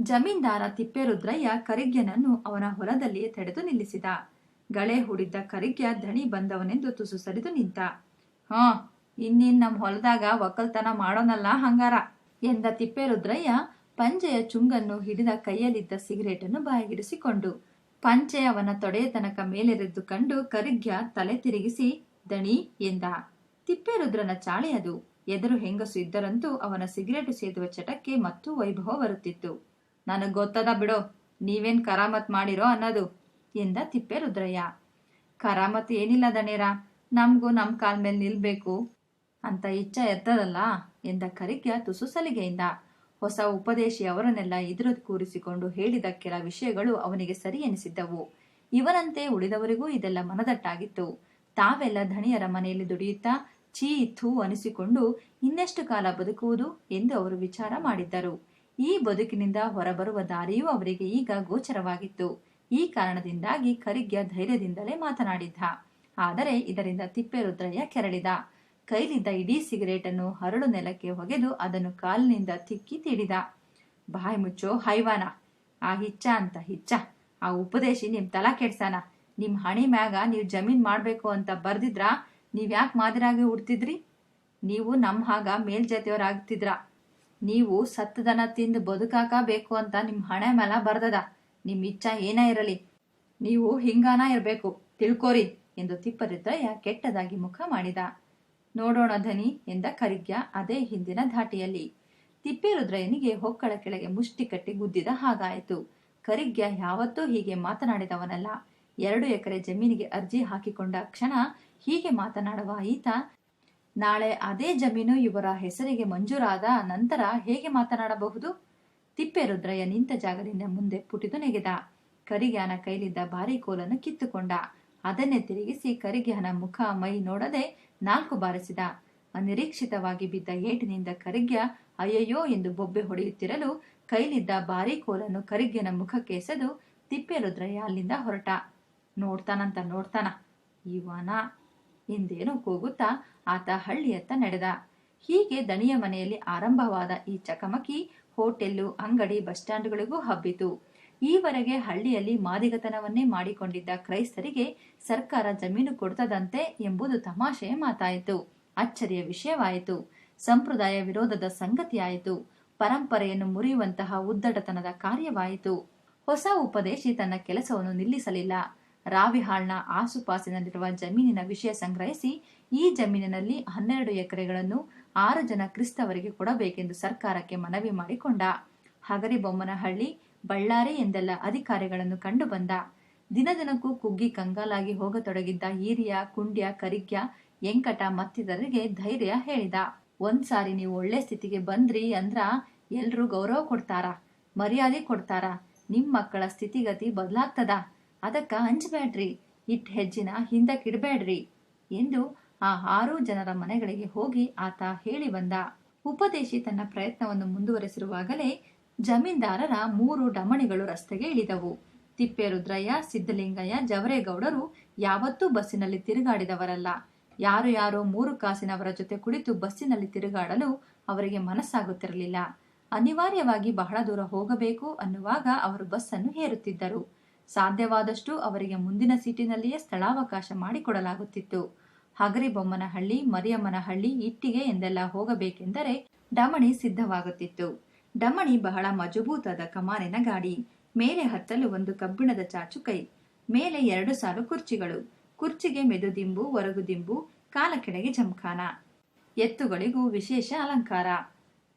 ಜಮೀನ್ದಾರ ತಿಪ್ಪೇರುದ್ರಯ್ಯ ಕರಿಗ್ಯನನ್ನು ಅವನ ಹೊಲದಲ್ಲಿ ತಡೆದು ನಿಲ್ಲಿಸಿದ. ಗಳೆ ಹೂಡಿದ್ದ ಕರಿಗ್ಯ ದಣಿ ಬಂದವನೆಂದು ತುಸು ಸರಿದು ನಿಂತ. ಹಾ, ಇನ್ನಿನ್ ನಮ್ಮ ಹೊಲದಾಗ ಒಕ್ಕಲ್ತನ ಮಾಡೋನಲ್ಲ ಹಂಗಾರ? ಎಂದ ತಿಪ್ಪೇರುದ್ರಯ್ಯ ಪಂಜೆಯ ಚುಂಗನ್ನು ಹಿಡಿದ ಕೈಯಲ್ಲಿದ್ದ ಸಿಗರೇಟನ್ನು ಬಾಯಿಗಿರಿಸಿಕೊಂಡು ಪಂಚೆ ಅವನ ತೊಡೆಯ ತನಕ ಮೇಲೆರೆದ್ದು ಕಂಡು ಕರಿಗ್ಯ ತಲೆ ತಿರುಗಿಸಿ, ದಣಿ ಎಂದ. ತಿಪ್ಪೇರುದ್ರನ ಚಾಳಿ ಅದು. ಎದುರು ಹೆಂಗಸು ಇದ್ದರಂತೂ ಅವನ ಸಿಗರೇಟು ಸೇದುವ ಚಟಕ್ಕೆ ಮತ್ತೂ ವೈಭವ ಬರುತ್ತಿತ್ತು. ನನಗ್ ಗೊತ್ತದ ಬಿಡೋ, ನೀವೇನ್ ಕರಾಮತ್ ಮಾಡಿರೋ ಅನ್ನೋದು ಎಂದ ತಿಪ್ಪೇರುದ್ರಯ್ಯ. ಕರಾಮತ್ ಏನಿಲ್ಲ ದಣೇರ, ನಮ್ಗೂ ನಮ್ ಕಾಲ್ ಮೇಲೆ ನಿಲ್ಬೇಕು ಅಂತ ಇಚ್ಛ ಎತ್ತದಲ್ಲ ಎಂದ ಕರಿಗ್ಯ ತುಸು ಸಲಿಗೆಯಿಂದ. ಹೊಸ ಉಪದೇಶಿ ಅವರನ್ನೆಲ್ಲ ಎದುರು ಕೂರಿಸಿಕೊಂಡು ಹೇಳಿದ ಕೆಲ ವಿಷಯಗಳು ಅವನಿಗೆ ಸರಿ ಎನಿಸಿದ್ದವು. ಇವನಂತೆ ಉಳಿದವರಿಗೂ ಇದೆಲ್ಲ ಮನದಟ್ಟಾಗಿತ್ತು. ತಾವೆಲ್ಲ ಧಣಿಯರ ಮನೆಯಲ್ಲಿ ದುಡಿಯುತ್ತಾ ಛೀ ಥೂ ಅನಿಸಿಕೊಂಡು ಇನ್ನೆಷ್ಟು ಕಾಲ ಬದುಕುವುದು ಎಂದು ಅವರು ವಿಚಾರ ಮಾಡಿದ್ದರು. ಈ ಬದುಕಿನಿಂದ ಹೊರಬರುವ ದಾರಿಯೂ ಅವರಿಗೆ ಈಗ ಗೋಚರವಾಗಿತ್ತು. ಈ ಕಾರಣದಿಂದಾಗಿ ಕರಿಗ್ಯ ಧೈರ್ಯದಿಂದಲೇ ಮಾತನಾಡಿದ್ದ. ಆದರೆ ಇದರಿಂದ ತಿಪ್ಪೇರುದ್ರಯ್ಯ ಕೆರಳಿದ. ಕೈಲಿದ್ದ ಇಡೀ ಸಿಗರೇಟನ್ನು ಹರಳು ನೆಲಕ್ಕೆ ಒಗೆದು ಅದನ್ನು ಕಾಲಿನಿಂದ ತಿಕ್ಕಿ ತೀಡಿದ. ಬಾಯಿ ಮುಚ್ಚೋ ಹೈವಾನ. ಆ ಹಿಚ್ಚ ಅಂತ ಹಿಚ್ಚ. ಆ ಉಪದೇಶಿ ನಿಮ್ ತಲಾ ಕೆಡ್ಸಾನ ನಿಮ್ ಹಣಿ ಮ್ಯಾಗ ನೀವ್ ಜಮೀನ್ ಮಾಡ್ಬೇಕು ಅಂತ ಬರ್ದಿದ್ರ ನೀವ್ ಯಾಕೆ ಮಾದರಾಗಿ ಹುಡ್ತಿದ್ರಿ ನೀವು ನಮ್ ಹಾಗ ಮೇಲ್ಜಾತಿಯವರಾಗ್ತಿದ್ರ ನೀವು ಸತ್ತದನ ತಿಂದು ಬದುಕಾಕ ಬೇಕು ಅಂತ ನಿಮ್ ಹಣೆ ಮೇಲ ಬರ್ದದ. ನಿಮ್ ಇಚ್ಛ ಏನೇ ಇರಲಿ? ನೀವು ಹಿಂಗಾನ ಇರ್ಬೇಕು. ತಿಳ್ಕೋರಿ ಎಂದು ತಿಪ್ಪರಿದ್ರಯ್ಯ ಕೆಟ್ಟದಾಗಿ ಮುಖ ಮಾಡಿದ. ನೋಡೋಣ ಧನಿ ಎಂದ ಕರಿಗ್ಯ ಅದೇ ಹಿಂದಿನ ಧಾಟಿಯಲ್ಲಿ. ತಿಪ್ಪೇರುದ್ರಯ್ಯನಿಗೆ ಹೊಕ್ಕಳ ಕೆಳಗೆ ಮುಷ್ಟಿ ಕಟ್ಟಿ ಗುದ್ದಿದ ಹಾಗಾಯಿತು. ಕರಿಗ್ಯ ಯಾವತ್ತೂ ಹೀಗೆ ಮಾತನಾಡಿದವನಲ್ಲ. ಎರಡು ಎಕರೆ ಜಮೀನಿಗೆ ಅರ್ಜಿ ಹಾಕಿಕೊಂಡ ಕ್ಷಣ ಹೀಗೆ ಮಾತನಾಡುವ ಈತ, ನಾಳೆ ಅದೇ ಜಮೀನು ಇವರ ಹೆಸರಿಗೆ ಮಂಜೂರಾದ ನಂತರ ಹೇಗೆ ಮಾತನಾಡಬಹುದು? ತಿಪ್ಪೇರುದ್ರಯ್ಯ ನಿಂತ ಜಾಗದಿಂದ ಮುಂದೆ ಪುಟಿದು ನೆಗೆದ. ಕರಿಗ್ಯಾನ ಕೈಲಿದ್ದ ಭಾರಿ ಕೋಲನ್ನು ಕಿತ್ತುಕೊಂಡ. ಅದನ್ನೇ ತಿರುಗಿಸಿ ಕರಿಗ್ಯಾನ ಮುಖ ಮೈ ನೋಡದೆ ನಾಲ್ಕು ಬಾರಿಸಿದ. ಅನಿರೀಕ್ಷಿತವಾಗಿ ಬಿದ್ದ ಏಟಿನಿಂದ ಕರಿಗ್ಯ, ಅಯ್ಯಯ್ಯೋ ಎಂದು ಬೊಬ್ಬೆ ಹೊಡೆಯುತ್ತಿರಲು ಕೈಲಿದ್ದ ಬಾರಿ ಕೋಲನ್ನು ಕರಿಗ್ಯನ ಮುಖಕ್ಕೆ ಎಸೆದು ತಿಪ್ಪೇರುದ್ರಯ್ಯ ಅಲ್ಲಿಂದ ಹೊರಟ. ನೋಡ್ತಾನಂತ ನೋಡ್ತಾನ ಇವನ ಎಂದೇನು ಕೂಗುತ್ತಾ ಆತ ಹಳ್ಳಿಯತ್ತ ನಡೆದ. ಹೀಗೆ ದಣಿಯ ಮನೆಯಲ್ಲಿ ಆರಂಭವಾದ ಈ ಚಕಮಕಿ ಹೋಟೆಲ್ಲು, ಅಂಗಡಿ, ಬಸ್ ಸ್ಟ್ಯಾಂಡ್ಗಳಿಗೂ ಹಬ್ಬಿತು. ಈವರೆಗೆ ಹಳ್ಳಿಯಲ್ಲಿ ಮಾದಿಗತನವನ್ನೇ ಮಾಡಿಕೊಂಡಿದ್ದ ಕ್ರೈಸ್ತರಿಗೆ ಸರ್ಕಾರ ಜಮೀನು ಕೊಡ್ತದಂತೆ ಎಂಬುದು ತಮಾಷೆಯ ಮಾತಾಯಿತು. ಅಚ್ಚರಿಯ ವಿಷಯವಾಯಿತು. ಸಂಪ್ರದಾಯ ವಿರೋಧದ ಸಂಗತಿಯಾಯಿತು. ಪರಂಪರೆಯನ್ನು ಮುರಿಯುವಂತಹ ಉದ್ದಟತನದ ಕಾರ್ಯವಾಯಿತು. ಹೊಸ ಉಪದೇಶಿ ತನ್ನ ಕೆಲಸವನ್ನು ನಿಲ್ಲಿಸಲಿಲ್ಲ. ರಾವಿಹಾಳ್ನ ಆಸುಪಾಸಿನಲ್ಲಿರುವ ಜಮೀನಿನ ವಿಷಯ ಸಂಗ್ರಹಿಸಿ ಈ ಜಮೀನಿನಲ್ಲಿ ಹನ್ನೆರಡು ಎಕರೆಗಳನ್ನು ಆರು ಜನ ಕ್ರಿಸ್ತವರಿಗೆ ಕೊಡಬೇಕೆಂದು ಸರ್ಕಾರಕ್ಕೆ ಮನವಿ ಮಾಡಿಕೊಂಡ. ಹಗರಿಬೊಮ್ಮನಹಳ್ಳಿ ಬಳ್ಳಾರಿ ಎಂದೆಲ್ಲ ಅಧಿಕಾರಿಗಳನ್ನು ಕಂಡು ಬಂದ. ದಿನದಿನಕ್ಕೂ ಕುಗ್ಗಿ ಕಂಗಾಲಾಗಿ ಹೋಗತೊಡಗಿದ್ದ ಹಿರಿಯ, ಕುಂಡ್ಯ ಕರಿಗ್ಯ ಎಂಕಟ ಮತ್ತಿತರರಿಗೆ ಧೈರ್ಯ ಹೇಳಿದ. ಒಂದ್ಸಾರಿ ನೀವು ಒಳ್ಳೆ ಸ್ಥಿತಿಗೆ ಬಂದ್ರಿ ಅಂದ್ರ ಎಲ್ರೂ ಗೌರವ ಕೊಡ್ತಾರ, ಮರ್ಯಾದೆ ಕೊಡ್ತಾರ. ನಿಮ್ ಮಕ್ಕಳ ಸ್ಥಿತಿಗತಿ ಬದಲಾಗ್ತದ. ಅದಕ್ಕ ಹಂಚಬೇಡ್ರಿ ಇಟ್ ಹೆಜ್ಜಿನ ಹಿಂದಕ್ಕಿಡ್ಬೇಡ್ರಿ ಎಂದು ಆ ಆರು ಜನರ ಮನೆಗಳಿಗೆ ಹೋಗಿ ಆತ ಹೇಳಿ ಬಂದ. ಉಪದೇಶಿ ತನ್ನ ಪ್ರಯತ್ನವನ್ನು ಮುಂದುವರೆಸಿರುವಾಗಲೇ ಜಮೀನ್ದಾರರ ಮೂರು ಡಮಣಿಗಳು ರಸ್ತೆಗೆ ಇಳಿದವು. ತಿಪ್ಪೇರುದ್ರಯ್ಯ ಸಿದ್ದಲಿಂಗಯ್ಯ ಜವರೇಗೌಡರು ಯಾವತ್ತೂ ಬಸ್ಸಿನಲ್ಲಿ ತಿರುಗಾಡಿದವರಲ್ಲ. ಯಾರು ಯಾರೋ ಮೂರು ಕಾಸಿನವರ ಜೊತೆ ಕುಳಿತು ಬಸ್ಸಿನಲ್ಲಿ ತಿರುಗಾಡಲು ಅವರಿಗೆ ಮನಸ್ಸಾಗುತ್ತಿರಲಿಲ್ಲ. ಅನಿವಾರ್ಯವಾಗಿ ಬಹಳ ದೂರ ಹೋಗಬೇಕು ಅನ್ನುವಾಗ ಅವರು ಬಸ್ಸನ್ನು ಹೇರುತ್ತಿದ್ದರು. ಸಾಧ್ಯವಾದಷ್ಟು ಅವರಿಗೆ ಮುಂದಿನ ಸೀಟಿನಲ್ಲಿಯೇ ಸ್ಥಳಾವಕಾಶ ಮಾಡಿಕೊಡಲಾಗುತ್ತಿತ್ತು. ಹಗರಿಬೊಮ್ಮನಹಳ್ಳಿ, ಮರಿಯಮ್ಮನಹಳ್ಳಿ ಇಟ್ಟಿಗೆ ಎಂದೆಲ್ಲ ಹೋಗಬೇಕೆಂದರೆ ಡಮಣಿ ಸಿದ್ಧವಾಗುತ್ತಿತ್ತು. ಡಮಣಿ ಬಹಳ ಮಜಬೂತಾದ ಕಮಾನಿನ ಗಾಡಿ. ಮೇಲೆ ಹತ್ತಲು ಒಂದು ಕಬ್ಬಿಣದ ಚಾಚು ಕೈ. ಮೇಲೆ ಎರಡು ಸಾಲು ಕುರ್ಚಿಗಳು. ಕುರ್ಚಿಗೆ ಮೆದುದಿಂಬು ಒರಗುದಿಂಬು ಕಾಲ ಕೆಳಗೆ ಜಂಖಾನ ಎತ್ತುಗಳಿಗೂ ವಿಶೇಷ ಅಲಂಕಾರ.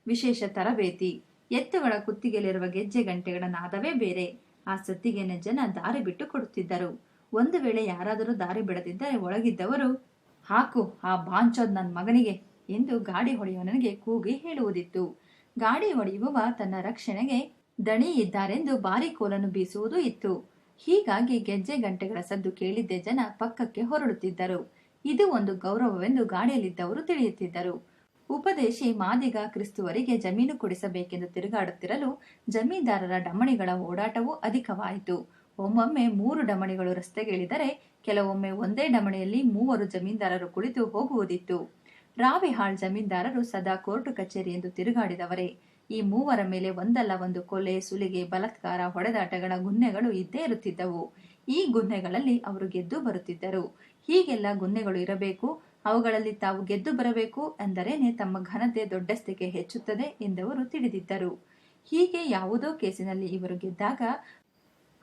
ವಿಶೇಷ ತರಬೇತಿ. ಎತ್ತುಗಳ ಕುತ್ತಿಗೆಲಿರುವ ಗೆಜ್ಜೆ ಗಂಟೆಗಳ ನಾದವೇ ಬೇರೆ. ಆ ಸತ್ತಿಗೆನ ಜನ ದಾರಿ ಬಿಟ್ಟು ಕೊಡುತ್ತಿದ್ದರು. ಒಂದು ವೇಳೆ ಯಾರಾದರೂ ದಾರಿ ಬಿಡದಿದ್ದರೆ ಒಳಗಿದ್ದವರು, ಹಾಕು, ಆ ಬಾಂಚೋದ್ ನನ್ನ ಮಗನಿಗೆ ಎಂದು ಗಾಡಿ ಹೊಡೆಯುವವನಿಗೆ ಕೂಗಿ ಹೇಳುವುದಿತ್ತು. ಗಾಡಿ ಹೊಡೆಯುವವ ತನ್ನ ರಕ್ಷಣೆಗೆ ದಣಿ ಇದ್ದಾರೆಂದು ಬಾರಿ ಕೋಲನ್ನು ಬೀಸುವುದೂ ಇತ್ತು. ಹೀಗಾಗಿ ಗೆಜ್ಜೆ ಗಂಟೆಗಳ ಸದ್ದು ಕೇಳಿದ್ದೇ ಜನ ಪಕ್ಕಕ್ಕೆ ಹೊರಡುತ್ತಿದ್ದರು. ಇದು ಒಂದು ಗೌರವವೆಂದು ಗಾಡಿಯಲ್ಲಿದ್ದವರು ತಿಳಿಯುತ್ತಿದ್ದರು. ಉಪದೇಶಿ ಮಾದಿಗ ಕ್ರಿಸ್ತುವರಿಗೆ ಜಮೀನು ಕೊಡಿಸಬೇಕೆಂದು ತಿರುಗಾಡುತ್ತಿರಲು ಜಮೀನ್ದಾರರ ಡಮಣಿಗಳ ಓಡಾಟವೂ ಅಧಿಕವಾಯಿತು. ಒಮ್ಮೊಮ್ಮೆ ಮೂರು ಡಮಣಿಗಳು ರಸ್ತೆಗೆ ಇಳಿದರೆ, ಕೆಲವೊಮ್ಮೆ ಒಂದೇ ಡಮಣಿಯಲ್ಲಿ ಮೂವರು ಜಮೀನ್ದಾರರು ಕುಳಿತು ಹೋಗುವುದಿತ್ತು. ರಾವಿಹಾಳ್ ಜಮೀನ್ದಾರರು ಸದಾ ಕೋರ್ಟು ಕಚೇರಿ ಎಂದು ತಿರುಗಾಡಿದವರೇ. ಈ ಮೂವರ ಮೇಲೆ ಒಂದಲ್ಲ ಒಂದು ಕೊಲೆ, ಸುಲಿಗೆ, ಬಲತ್ಕಾರ, ಹೊಡೆದಾಟಗಳ ಗುನ್ನೆಗಳು ಇದ್ದೇ ಇರುತ್ತಿದ್ದವು. ಈ ಗುನ್ನೆಗಳಲ್ಲಿ ಅವರು ಗೆದ್ದು ಬರುತ್ತಿದ್ದರು. ಹೀಗೆಲ್ಲ ಗುನ್ನೆಗಳು ಇರಬೇಕು, ಅವುಗಳಲ್ಲಿ ತಾವು ಗೆದ್ದು ಬರಬೇಕು ಎಂದರೇನೆ ತಮ್ಮ ಘನತೆ ದೊಡ್ಡಸ್ತಿಕೆ ಹೆಚ್ಚುತ್ತದೆ ಎಂದವರು ತಿಳಿದಿದ್ದರು. ಹೀಗೆ ಯಾವುದೋ ಕೇಸಿನಲ್ಲಿ ಇವರು ಗೆದ್ದಾಗ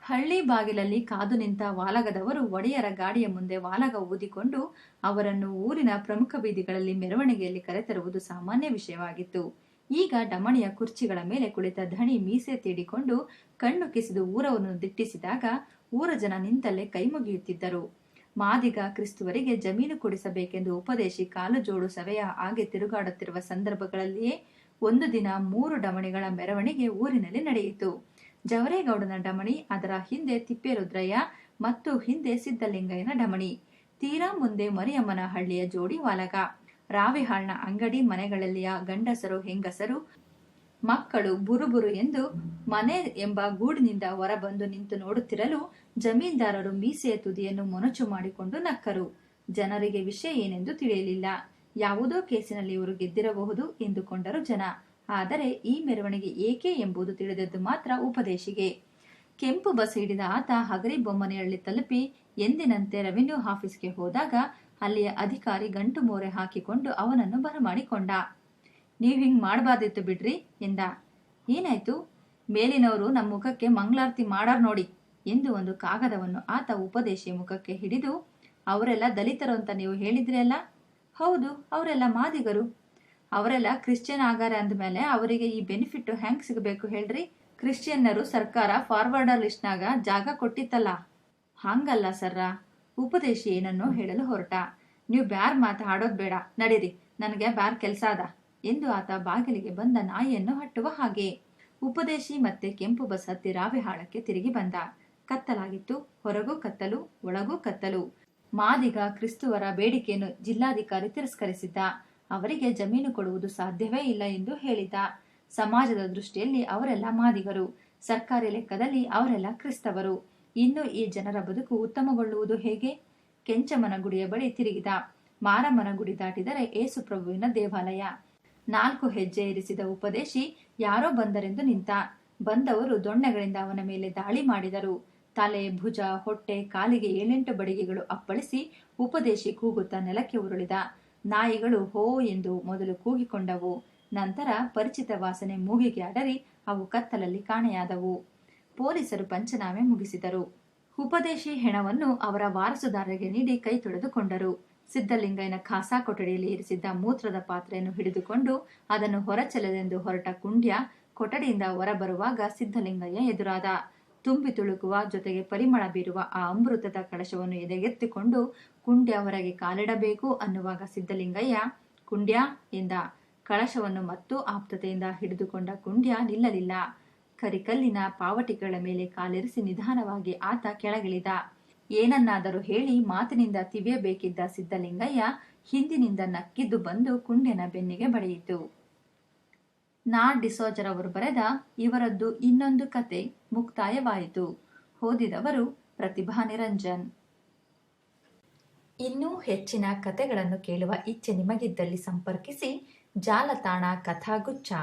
ಹಳ್ಳಿ ಬಾಗಿಲಲ್ಲಿ ಕಾದು ನಿಂತ ವಾಲಗದವರು ಒಡೆಯರ ಗಾಡಿಯ ಮುಂದೆ ವಾಲಗ ಊದಿಕೊಂಡು ಅವರನ್ನು ಊರಿನ ಪ್ರಮುಖ ಬೀದಿಗಳಲ್ಲಿ ಮೆರವಣಿಗೆಯಲ್ಲಿ ಕರೆತರುವುದು ಸಾಮಾನ್ಯ ವಿಷಯವಾಗಿತ್ತು. ಈಗ ಡಮಣಿಯ ಕುರ್ಚಿಗಳ ಮೇಲೆ ಕುಳಿತ ಧಣಿ ಮೀಸೆ ತೀಡಿಕೊಂಡು ಕಣ್ಣು ಕಿಸಿದು ಊರವನ್ನು ದಿಟ್ಟಿಸಿದಾಗ ಊರ ಜನ ನಿಂತಲ್ಲೇ ಕೈಮುಗಿಯುತ್ತಿದ್ದರು ಮಾದಿಗ ಕ್ರಿಸ್ತುವರಿಗೆ ಜಮೀನು ಕೊಡಿಸಬೇಕೆಂದು ಉಪದೇಶಿ ಕಾಲು ಜೋಡು ಸವೆಯ ಹಾಗೆ ತಿರುಗಾಡುತ್ತಿರುವ ಸಂದರ್ಭಗಳಲ್ಲಿಯೇ ಒಂದು ದಿನ ಮೂರು ಡಮಣಿಗಳ ಮೆರವಣಿಗೆ ಊರಿನಲ್ಲಿ ನಡೆಯಿತು. ಜವರೇಗೌಡನ ಡಮಣಿ, ಅದರ ಹಿಂದೆ ತಿಪ್ಪೇರುದ್ರಯ್ಯ ಮತ್ತು ಹಿಂದೆ ಸಿದ್ದಲಿಂಗಯ್ಯನ ಡಮಣಿ. ತೀರಾ ಮುಂದೆ ಮರಿಯಮ್ಮನ ಹಳ್ಳಿಯ ಜೋಡಿ ವಾಲಗ. ರಾವಿಹಾಳ್ನ ಅಂಗಡಿ ಮನೆಗಳಲ್ಲಿಯ ಗಂಡಸರು, ಹೆಂಗಸರು, ಮಕ್ಕಳು ಬುರುಬುರು ಎಂದು ಮನೆ ಎಂಬ ಗೂಡಿನಿಂದ ಹೊರಬಂದು ನಿಂತು ನೋಡುತ್ತಿರಲು ಜಮೀನ್ದಾರರು ಮೀಸೆಯ ತುದಿಯನ್ನು ಮೊನಚು ಮಾಡಿಕೊಂಡು ನಕ್ಕರು. ಜನರಿಗೆ ವಿಷಯ ಏನೆಂದು ತಿಳಿಯಲಿಲ್ಲ. ಯಾವುದೋ ಕೇಸಿನಲ್ಲಿ ಇವರು ಗೆದ್ದಿರಬಹುದು ಎಂದುಕೊಂಡರು ಜನ. ಆದರೆ ಈ ಮೆರವಣಿಗೆ ಏಕೆ ಎಂಬುದು ತಿಳಿದದ್ದು ಮಾತ್ರ ಉಪದೇಶಿಗೆ. ಕೆಂಪು ಬಸ್ ಹಿಡಿದ ಆತ ಹಗರಿ ಬೊಮ್ಮನೆಹಳ್ಳಿ ತಲುಪಿ ಎಂದಿನಂತೆ ರೆವಿನ್ಯೂ ಆಫೀಸ್ಗೆ ಹೋದಾಗ ಅಲ್ಲಿಯ ಅಧಿಕಾರಿ ಗಂಟು ಮೋರೆ ಹಾಕಿಕೊಂಡು ಅವನನ್ನು ಬರಮಾಡಿಕೊಂಡ. ನೀವು ಹಿಂಗ್ ಮಾಡಬಾರ್ದಿತ್ತು ಬಿಡ್ರಿ ಎಂದ. ಏನಾಯ್ತು? ಮೇಲಿನವರು ನಮ್ಮ ಮುಖಕ್ಕೆ ಮಂಗಳಾರತಿ ಮಾಡಾರ್ ನೋಡಿ ಎಂದು ಒಂದು ಕಾಗದವನ್ನು ಆತ ಉಪದೇಶಿ ಮುಖಕ್ಕೆ ಹಿಡಿದು, ಅವರೆಲ್ಲ ದಲಿತರು ಅಂತ ನೀವು ಹೇಳಿದ್ರಿ ಅಲ್ಲ? ಹೌದು, ಅವರೆಲ್ಲ ಮಾದಿಗರು. ಅವರೆಲ್ಲ ಕ್ರಿಶ್ಚಿಯನ್ ಆಗಾರ ಅಂದಮೇಲೆ ಅವರಿಗೆ ಈ ಬೆನಿಫಿಟ್ ಹೆಂಗ್ ಸಿಗಬೇಕು ಹೇಳ್ರಿ? ಕ್ರಿಶ್ಚಿಯನ್ನರು ಸರ್ಕಾರ ಫಾರ್ವರ್ಡರ್ ಲಿಸ್ಟ್ನಾಗ ಜಾಗ ಕೊಟ್ಟಿತ್ತಲ್ಲ. ಹಂಗಲ್ಲ ಸರ್ರ. ಉಪದೇಶಿ ಏನನ್ನೋ ಹೇಳಲು ಹೊರಟ. ನೀವು ಬ್ಯಾರ್ ಮಾತಾಡೋದು ಬೇಡ. ನಡೀರಿ. ನನಗೆ ಬ್ಯಾರ್ ಕೆಲಸ ಅದ. ಎಂದು ಆತ ಬಾಗಿಲಿಗೆ ಬಂದ ನಾಯಿಯನ್ನು ಹಟ್ಟುವ ಹಾಗೆ. ಉಪದೇಶಿ ಮತ್ತೆ ಕೆಂಪು ಬಸ್ ಹತ್ತಿ ರಾವಿಹಾಳಕ್ಕೆ ತಿರುಗಿ ಬಂದ. ಕತ್ತಲಾಗಿತ್ತು. ಹೊರಗೂ ಕತ್ತಲು, ಒಳಗೂ ಕತ್ತಲು. ಮಾದಿಗ ಕ್ರಿಸ್ತುವರ ಬೇಡಿಕೆಯನ್ನು ಜಿಲ್ಲಾಧಿಕಾರಿ ತಿರಸ್ಕರಿಸಿದ್ದ. ಅವರಿಗೆ ಜಮೀನು ಕೊಡುವುದು ಸಾಧ್ಯವೇ ಇಲ್ಲ ಎಂದು ಹೇಳಿದ. ಸಮಾಜದ ದೃಷ್ಟಿಯಲ್ಲಿ ಅವರೆಲ್ಲ ಮಾದಿಗರು. ಸರ್ಕಾರಿ ಲೆಕ್ಕದಲ್ಲಿ ಅವರೆಲ್ಲ ಕ್ರಿಸ್ತವರು. ಇನ್ನು ಈ ಜನರ ಬದುಕು ಉತ್ತಮಗೊಳ್ಳುವುದು ಹೇಗೆ? ಕೆಂಚಮನ ಗುಡಿಯ ಬಳಿ ತಿರುಗಿದ. ಮಾರಮ್ಮನ ಗುಡಿ ದಾಟಿದರೆ ಏಸುಪ್ರಭುವಿನ ದೇವಾಲಯ. ನಾಲ್ಕು ಹೆಜ್ಜೆ ಇರಿಸಿದ ಉಪದೇಶಿ ಯಾರೋ ಬಂದರೆಂದು ನಿಂತ. ಬಂದವರು ದೊಣ್ಣೆಗಳಿಂದ ಅವನ ಮೇಲೆ ದಾಳಿ ಮಾಡಿದರು. ತಲೆ, ಭುಜ, ಹೊಟ್ಟೆ, ಕಾಲಿಗೆ ಏಳೆಂಟು ಬಡಿಗೆಗಳು ಅಪ್ಪಳಿಸಿ ಉಪದೇಶಿ ಕೂಗುತ್ತಾ ನೆಲಕ್ಕೆ ಉರುಳಿದ. ನಾಯಿಗಳು ಹೋ ಎಂದು ಮೊದಲು ಕೂಗಿಕೊಂಡವು. ನಂತರ ಪರಿಚಿತ ವಾಸನೆ ಮೂಗಿಗೆ ಅಡರಿ ಅವು ಕತ್ತಲಲ್ಲಿ ಕಾಣೆಯಾದವು. ಪೊಲೀಸರು ಪಂಚನಾಮೆ ಮುಗಿಸಿದರು. ಉಪದೇಶಿ ಹೆಣವನ್ನು ಅವರ ವಾರಸುದಾರರಿಗೆ ನೀಡಿ ಕೈ ತೊಳೆದುಕೊಂಡರು. ಸಿದ್ದಲಿಂಗಯ್ಯನ ಖಾಸಾ ಕೊಠಡಿಯಲ್ಲಿ ಇರಿಸಿದ್ದ ಮೂತ್ರದ ಪಾತ್ರೆಯನ್ನು ಹಿಡಿದುಕೊಂಡು ಅದನ್ನು ಹೊರಚೆಲ್ಲದೆಂದು ಹೊರಟ ಕುಂಡ್ಯ ಕೊಠಡಿಯಿಂದ ಹೊರಬರುವಾಗ ಸಿದ್ದಲಿಂಗಯ್ಯ ಎದುರಾದ. ತುಂಬಿ ತುಳುಕುವ ಜೊತೆಗೆ ಪರಿಮಳ ಬೀರುವ ಆ ಅಮೃತದ ಕಳಶವನ್ನು ಎದೆಗೆತ್ತಿಕೊಂಡು ಕುಂಡ್ಯ ಹೊರಗೆ ಕಾಲಿಡಬೇಕು ಅನ್ನುವಾಗ ಸಿದ್ಧಲಿಂಗಯ್ಯ, ಕುಂಡ್ಯ ಎಂದ ಕಳಶವನ್ನು ಮತ್ತು ಆಪ್ತತೆಯಿಂದ ಹಿಡಿದುಕೊಂಡ ಕುಂಡ್ಯ ನಿಲ್ಲಲಿಲ್ಲ. ಕರಿಕಲ್ಲಿನ ಪಾವಟಿಗಳ ಮೇಲೆ ಕಾಲಿರಿಸಿ ನಿಧಾನವಾಗಿ ಆತ ಕೆಳಗಿಳಿದ. ಏನನ್ನಾದರೂ ಹೇಳಿ ಮಾತಿನಿಂದ ತಿವಿಯಬೇಕಿದ್ದ ಸಿದ್ಧಲಿಂಗಯ್ಯ ಹಿಂದಿನಿಂದ ನಕ್ಕಿದ್ದು ಬಂದು ಕುಂಡ್ಯನ ಬೆನ್ನಿಗೆ ಬಡಿಯಿತು. ನಾ ಡಿಸೋಜರವರು ಬರೆದ ಇವರದ್ದು ಇನ್ನೊಂದು ಕತೆ ಮುಕ್ತಾಯವಾಯಿತು. ಓದಿದವರು ಪ್ರತಿಭಾ ನಿರಂಜನ್. ಇನ್ನೂ ಹೆಚ್ಚಿನ ಕತೆಗಳನ್ನು ಕೇಳುವ ಇಚ್ಛೆ ನಿಮಗಿದ್ದಲ್ಲಿ ಸಂಪರ್ಕಿಸಿ ಜಾಲತಾಣ ಕಥಾಗುಚ್ಛ.